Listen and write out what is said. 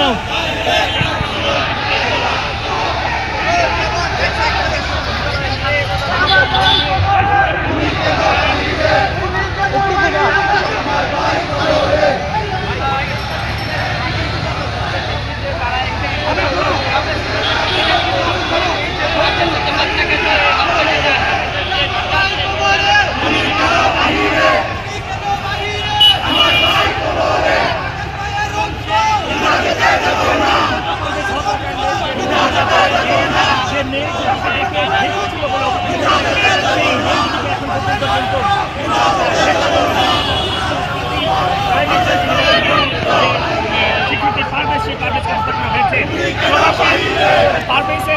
não. স্বীকৃতি পারবে সেই